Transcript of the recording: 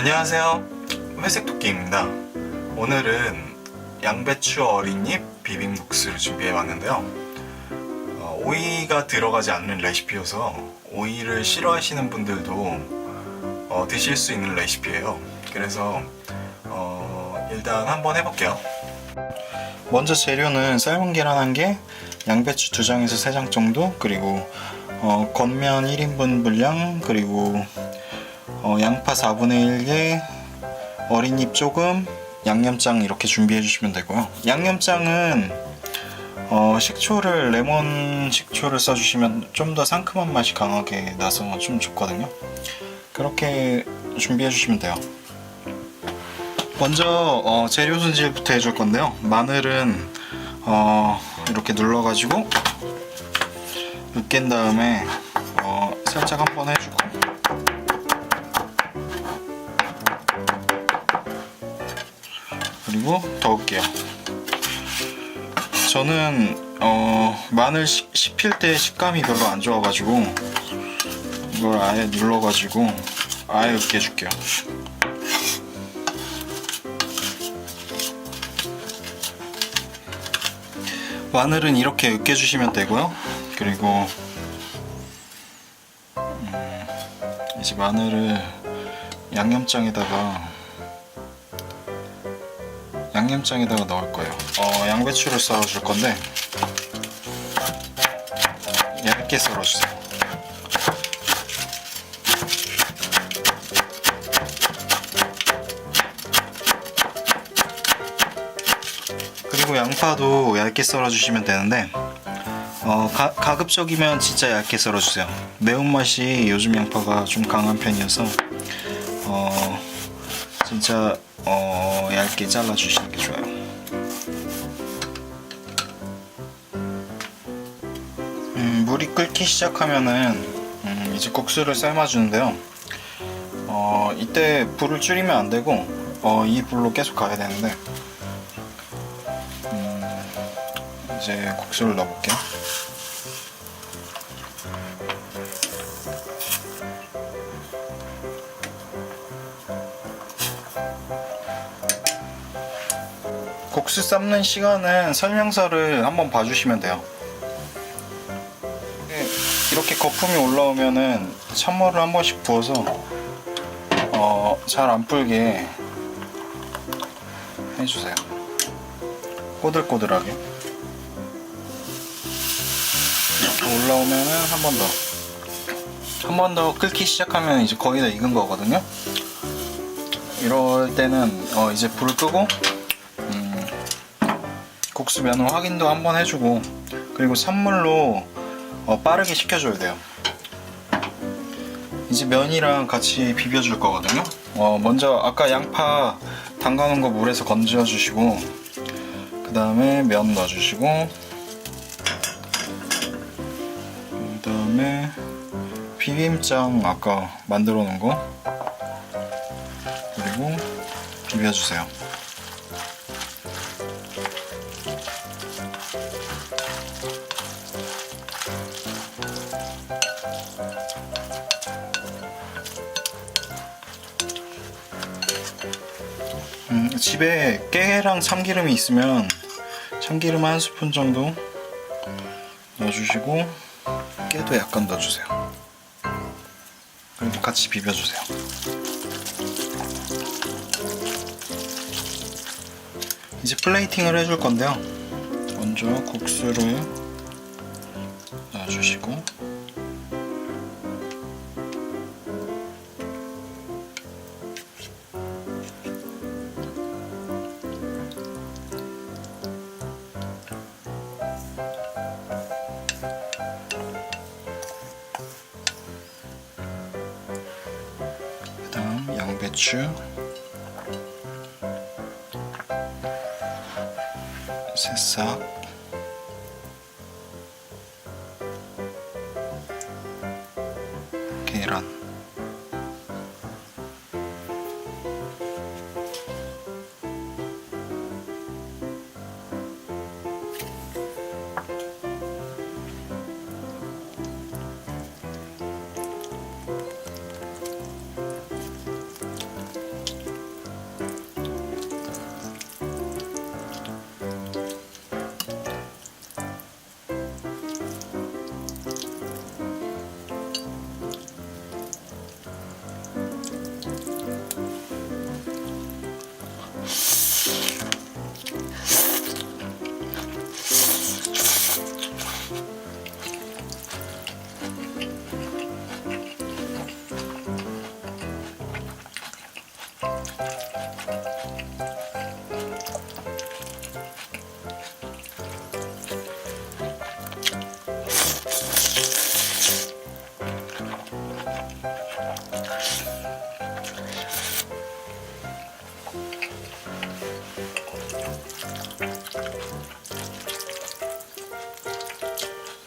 안녕하세요. 회색 토끼입니다. 오늘은 양배추 어린잎 비빔국수를 준비해 봤는데요. 어, 오이가 들어가지 않는 레시피여서 오이를 싫어하시는 분들도 어, 드실 수 있는 레시피예요. 그래서 어, 일단 한번 해볼게요. 먼저 재료는 삶은 계란 한 개, 양배추 두 장에서 세장 정도, 그리고 어, 겉면 1인분 분량, 그리고 어, 양파 4분의 1개, 어린잎 조금, 양념장 이렇게 준비해 주시면 되고요. 양념장은 어, 식초를 레몬 식초를 써주시면 좀 더 상큼한 맛이 강하게 나서 좀 좋거든요. 그렇게 준비해 주시면 돼요. 먼저 어, 재료 손질부터 해줄 건데요. 마늘은 어, 이렇게 눌러가지고 으깬 다음에 어, 살짝 한번 해주고 그리고 더 으깨요. 저는 어, 마늘 시, 씹힐 때 식감이 별로 안 좋아가지고 이걸 아예 눌러가지고 아예 으깨 줄게요. 마늘은 이렇게 으깨 주시면 되고요. 그리고 음, 이제 마늘을 양념장에다가 양념장에다가 넣을 거예요. 어, 양배추를 썰어줄 건데 얇게 썰어주세요. 그리고 양파도 얇게 썰어주시면 되는데 어, 가, 가급적이면 진짜 얇게 썰어주세요. 매운맛이 요즘 양파가 좀 강한 편이어서 어, 진짜 어, 얇게 잘라주시는 게 좋아요. 음, 물이 끓기 시작하면은 음, 이제 국수를 삶아주는데요. 어, 이때 불을 줄이면 안 되고 어, 이 불로 계속 가야 되는데 이제 국수를 넣어볼게요. 국수 삶는 시간은 설명서를 한번 봐주시면 돼요. 네, 이렇게 거품이 올라오면은 찬물을 한 번씩 부어서 어, 잘 안 불게 해주세요. 꼬들꼬들하게. 올라오면은 한 번 더. 한 번 더 끓기 시작하면 이제 거의 다 익은 거거든요. 이럴 때는 어 이제 불을 끄고 음, 국수 면을 확인도 한번 해주고 그리고 찬물로 어 빠르게 식혀줘야 돼요. 이제 면이랑 같이 비벼줄 거거든요. 어 먼저 아까 양파 담가놓은 거 물에서 건져 주시고 그 다음에 면 넣어주시고 그 다음에 비빔장 아까 만들어 놓은 거 그리고 비벼주세요. 집에 깨랑 참기름이 있으면 참기름 한 스푼 정도 넣어주시고 깨도 약간 넣어주세요. 그리고 같이 비벼주세요. 이제 플레이팅을 해줄 건데요. 먼저 국수를 넣어주시고 배추. 새싹. 계란